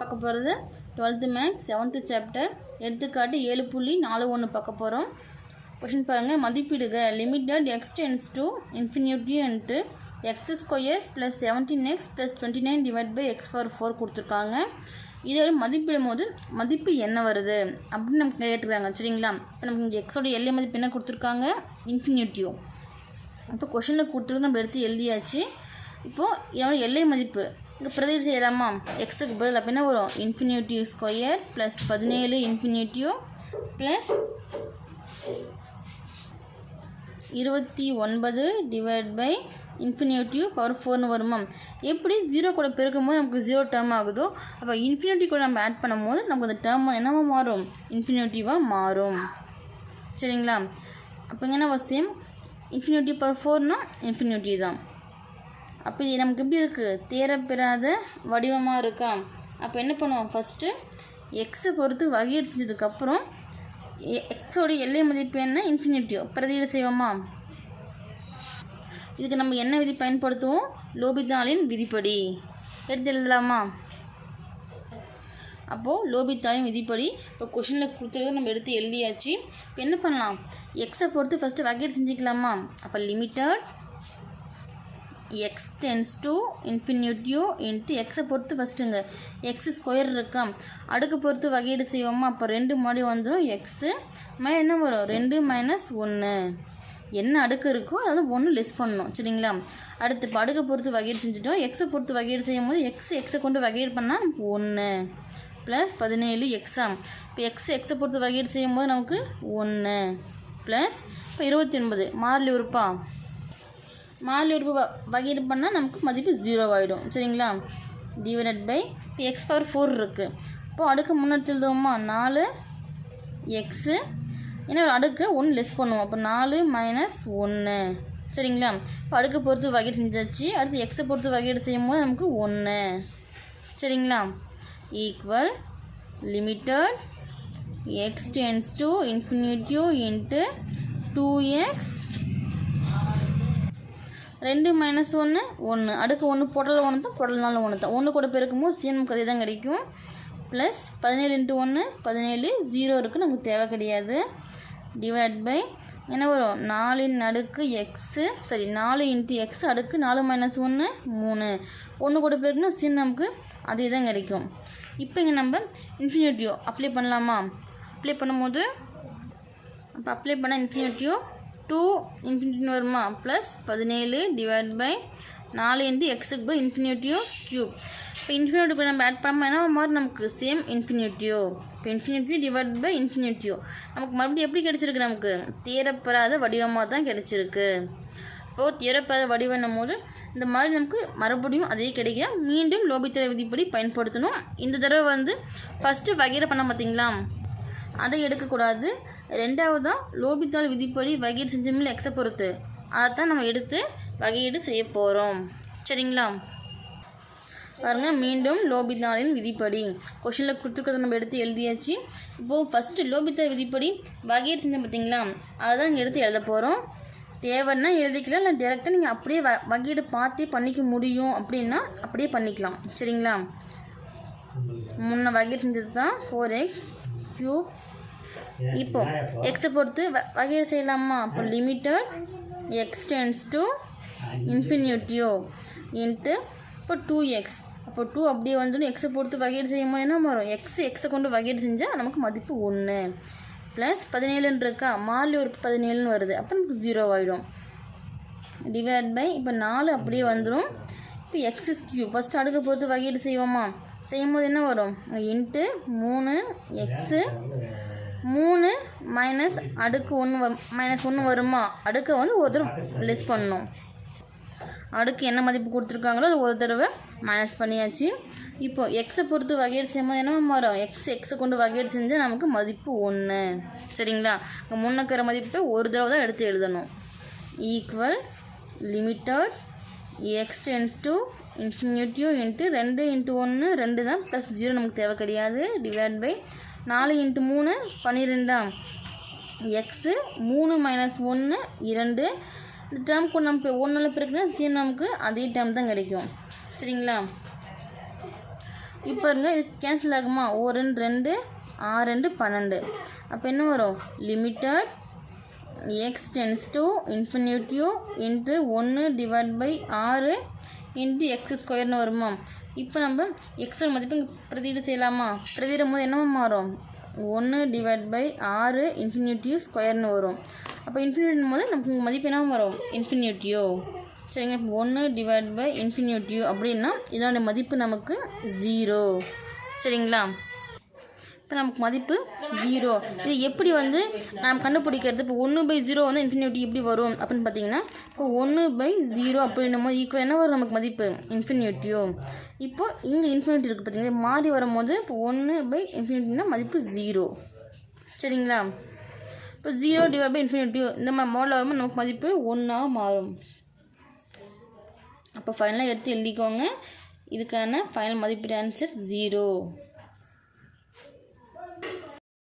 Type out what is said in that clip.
பார்க்க போகிறது twelfth maths seventh chapter. எடுத்துக்காட்டு ஏழு புள்ளி நாலு ஒன்று பார்க்க போகிறோம் கொஷின் பாருங்கள் மதிப்பீடுக. Limited x tends to infinity into x square plus seventeen x plus twenty nine divide by x for four கொடுத்துருக்காங்க. இதோட மதிப்பிடும் போது மதிப்பு என்ன வருது? அப்படின்னு நமக்கு கேட்டுக்கிறாங்க சரிங்களா? இப்போ நமக்கு இங்கே எக்ஸோட எல்லை மதிப்பு என்ன கொடுத்துருக்காங்க? இன்ஃபினிட்டியோ இப்போ கொஷனில் கொடுத்துருக்கு நம்ம எடுத்து எழுதியாச்சு. இப்போது எவ்வளோ எல்லை மதிப்பு இங்கே பிரதிவு செய்யலாமா? எக்ஸுக்கு பதில் அப்படின்னா வரும் இன்ஃபினிட்டிவ் ஸ்கொயர் ப்ளஸ் பதினேழு இன்ஃபினிட்டிவ் ப்ளஸ் இருபத்தி ஒன்பது டிவைட் பை இன்ஃபினிட்டிவ் பவர் ஃபோர்னு வருமா? எப்படி ஜீரோ கூட பெருக்கும்போது நமக்கு ஜீரோ டேர்ம் ஆகுதோ அப்போ இன்ஃபினிட்டி கூட நம்ம ஆட் பண்ணும்போது நமக்கு அந்த டேர்ம் என்னவா மாறும்? இன்ஃபினிட்டிவாக மாறும். சரிங்களா? அப்போ என்ன சேம் இன்ஃபினிட்டி பவர் ஃபோர்னால் இன்ஃபினிட்டி தான். அப்போ இது நமக்கு எப்படி இருக்குது தேரப்பெறாத வடிவமாக இருக்கா? அப்போ என்ன பண்ணுவோம்? ஃபஸ்ட்டு எக்ஸை பொறுத்து வகையீடு செஞ்சதுக்கப்புறம் எக்ஸோட எல்லை மதிப்பு என்ன? இன்ஃபினிட்டியோ பிரதீடு செய்வோமா? இதுக்கு நம்ம என்ன விதி பயன்படுத்துவோம்? லோபிதாலின் விதிப்படி. எடுத்து எழுதலாமா? அப்போது லோபித்தாயின் விதிப்படி இப்போ கொஷினில் கொடுத்துருக்க நம்ம எடுத்து எழுதியாச்சு. இப்போ என்ன பண்ணலாம்? எக்ஸை பொறுத்து ஃபஸ்ட்டு வகையீடு செஞ்சுக்கலாமா? அப்போ limited x tends to infinity into எக்ஸை பொறுத்து ஃபஸ்ட்டுங்க எக்ஸ் ஸ்கொயர் இருக்கா? அடுக்கு பொறுத்து வகையீடு செய்வோமா? அப்போ ரெண்டு முன்னாடி வந்துடும் எக்ஸு மேலே என்ன வரும்? ரெண்டு மைனஸ் ஒன்று என்ன அடுக்கு இருக்கோ அது ஒன்று லெஸ் பண்ணணும் சரிங்களா? அடுத்து இப்போ அடுக்கை பொறுத்து வகையீடு செஞ்சுட்டோம். எக்ஸை பொறுத்து வகையீடு செய்யும் போது எக்ஸ் எக்ஸை கொண்டு வகையீடு பண்ணால் ஒன்று ப்ளஸ் பதினேழு எக்ஸாம் இப்போ எக்ஸ் எக்ஸை பொறுத்து வகையீடு செய்யும் போது நமக்கு ஒன்று ப்ளஸ் இப்போ இருபத்தி ஒன்பது. மாறிலி உறுப்பா? மாறிலி உறுப்பு வ வகையீடு பண்ணால் நமக்கு மதிப்பு ஜீரோ ஆகிடும் சரிங்களா? டிவைடட் பை இப்போ எக்ஸ் பவர் ஃபோர் இருக்குது இப்போது அடுக்கு முன்னெடுத்து எழுதுவோமா? நாலு எக்ஸு ஏன்னா ஒரு அடுக்கு ஒன்று லெஸ் பண்ணுவோம். அப்போ நாலு மைனஸ் ஒன்று சரிங்களா? இப்போ அடுக்கு பொறுத்து வகையீடு செஞ்சாச்சு. அடுத்து எக்ஸை பொறுத்து வகையீடு செய்யும் போது நமக்கு ஒன்று சரிங்களா? Equal limited x tends to infinity into two x ரெண்டு மைனஸ் ஒன்று ஒன்று அடுக்கு ஒன்று போடல ஒன்று தான் போடலனாலும் ஒன்று தான் ஒன்று கூட பெருக்கும்போது சிஎம் நமக்கு தான் கிடைக்கும். ப்ளஸ் பதினேழு இன்ட்டு ஒன்று பதினேழு ஜீரோ இருக்குது நமக்கு தேவை கிடையாது. டிவைட் பை என்ன வரும்? நாலின் அடுக்கு எக்ஸு சரி நாலு இன்ட்டு எக்ஸ் அடுக்கு நாலு மைனஸ் ஒன்று மூணு. ஒன்று கூட பெருக்குனா சீன் நமக்கு அதே தான் கிடைக்கும். இப்போ இங்கே நம்ம இன்ஃபினிட்டியோ அப்ளை பண்ணலாமா? அப்ளை பண்ணும்போது அப்போ அப்ளை பண்ணால் இன்ஃபினிட்டியோ டூ இன்ஃபினிட்டின்னு வருமா? ப்ளஸ் பதினேழு டிவைட் பை நாலு இன்ட்டு எக்ஸுக்கு பை இன்ஃபினிட்டியோ க்யூப் இப்போ இன்ஃபினிட்டியோ நம்ம ஆட் பண்ணாமல் என்ன மாதிரி நமக்கு சேம் இன்ஃபினிட்டியோ இப்போ இன்ஃபினிட்டியோ டிவைட் பை இன்ஃபினிட்டியோ நமக்கு மறுபடியும் எப்படி கிடச்சிருக்கு நமக்கு? தேரப்பெறாத வடிவமாக தான் கிடச்சிருக்கு. இப்போது தேரப்பெறாத வடிவம் போது இந்த மாதிரி நமக்கு மறுபடியும் அதே கிடைக்க மீண்டும் லோபித்திர விதிப்படி பயன்படுத்தணும். இந்த தடவை வந்து ஃபஸ்ட்டு வகையீடு பண்ண பார்த்தீங்களா? அதை எடுக்கக்கூடாது. ரெண்டாவதாக லோபித்தால் விதிப்படி வகையீடு செஞ்சோம்ல எக்ஸை பொறுத்து. அதைத்தான் நம்ம எடுத்து வகையீடு செய்ய போகிறோம் சரிங்களா? பாருங்கள் மீண்டும் லோபித்தாளின் விதிப்படி. கொஷனில் கொடுத்துருக்கிறத நம்ம எடுத்து எழுதியாச்சு. இப்போது ஃபஸ்ட்டு லோபித்தாள் விதிப்படி வகையீடு செஞ்சோம் பார்த்தீங்களா அதுதான் இங்கே எடுத்து எழுத போகிறோம் தேவைன்னா எழுதிக்கலாம் இல்லை டேரெக்டாக நீங்கள் அப்படியே வ வகையீடு பார்த்தே பண்ணிக்க முடியும் அப்படின்னா அப்படியே பண்ணிக்கலாம். சரிங்களா? முன்ன வகையீடு செஞ்சது தான் ஃபோர் எக்ஸ் க்யூப் இப்போ எக்ஸை பொறுத்து வ வகையீடு செய்யலாமா? அப்போ limited x tends to infinity into இப்போ டூ எக்ஸ் அப்போ டூ அப்படியே வந்துடும் எக்ஸை பொறுத்து வகையீடு செய்யும் போது என்ன வரும்? எக்ஸ் எக்ஸை கொண்டு வகையீடு செஞ்சால் நமக்கு மதிப்பு ஒன்று ப்ளஸ் பதினேழுன்னு இருக்கா? மாலி ஒரு பதினேழுன்னு வருது. அப்போ நமக்கு ஜீரோ ஆகிடும் டிவைட் பை இப்போ நாலு அப்படியே வந்துடும் இப்போ எக்ஸ் கியூ ஃபஸ்ட்டு அடுக்க பொறுத்து வகையீடு செய்வோமா? செய்யும் போது என்ன வரும்? இன்ட்டு மூணு எக்ஸு மூணு மைனஸ் அடுக்கு ஒன்று வ மைனஸ் ஒன்று வருமா? அடுக்கை வந்து ஒரு தடவை லெஸ் பண்ணணும். அடுக்கு என்ன மதிப்பு கொடுத்துருக்காங்களோ அது ஒரு தடவை மைனஸ் பண்ணியாச்சு. இப்போ எக்ஸை பொறுத்து வகையீடு செய்யும்போது என்ன மாறும் எக்ஸ் எக்ஸை கொண்டு வகையீடு செஞ்சால் நமக்கு மதிப்பு ஒன்று சரிங்களா? இப்போ முன்னக்கிற மதிப்பை ஒரு தடவை தான் எடுத்து எழுதணும். Equal limited x tends to infinity into ரெண்டு இன்ட்டு ஒன்று ரெண்டு தான் ப்ளஸ் ஜீரோ நமக்கு தேவை கிடையாது. டிவைட் பை நாலு இன்ட்டு மூணு பன்னிரெண்டாம். எக்ஸு மூணு மைனஸ் ஒன்று இரண்டு. இந்த டேர்ம் கொண்டு நம்ம ஒன்றில் பிறகுனா சேம் நமக்கு அதே டேர்ம் தான் கிடைக்கும். சரிங்களா? இப்போ இருங்க இது கேன்சல் ஆகுமா? ஓ ரெண்டு ரெண்டு ஆறு ரெண்டு பன்னெண்டு. அப்போ என்ன வரும்? Limited x tends to infinity into ஒன்று டிவைட் பை ஆறு இன்ட்டு எக்ஸ் ஸ்கொயர்னு வருமா? இப்போ நம்ம எக்ஸோட மதிப்பு இங்கே பிரதியீடு செய்யலாமா? பிரதியிடும் போது என்னமா மாறும்? ஒன்று டிவைட் பை ஆறு இன்ஃபினிட்டிவ் ஸ்கொயர்னு வரும். அப்போ இன்ஃபினிட்டின் போது நமக்கு இங்கே மதிப்பு என்ன வரும்? இன்ஃபினிட்டியோ சரிங்க இப்போ ஒன்று டிவைட் பை இன்ஃபினியூட்டியோ அப்படின்னா இதோட மதிப்பு நமக்கு ஜீரோ சரிங்களா? இப்போ நமக்கு மதிப்பு ஜீரோ இது எப்படி வந்து நாம் கண்டுபிடிக்கிறது? இப்போ ஒன்று பை ஜீரோ வந்து இன்ஃபினிட்டி எப்படி வரும்? அப்படின்னு பார்த்தீங்கன்னா இப்போ ஒன்று பை ஜீரோ அப்படின்னும் போது ஈக்குவல் என்ன வரும் நமக்கு மதிப்பு? இன்ஃபினிட்டியோ இப்போ இங்கே இன்ஃபினிட்டி இருக்குது பார்த்தீங்கன்னா மாறி வரும்போது இப்போ ஒன்று பை இன்ஃபினிட்டினா மதிப்பு ஜீரோ சரிங்களா? இப்போ ஜீரோ டிவைட் பை இன்ஃபினிட்டியோ இந்த மாதிரி மாடல் வரும்போது நமக்கு மதிப்பு ஒன்றாக மாறும். அப்போ ஃபைனலாக எடுத்து எழுதிக்கோங்க. இதுக்கான ஃபைனல் மதிப்பீடு ஆன்சர் ஜீரோ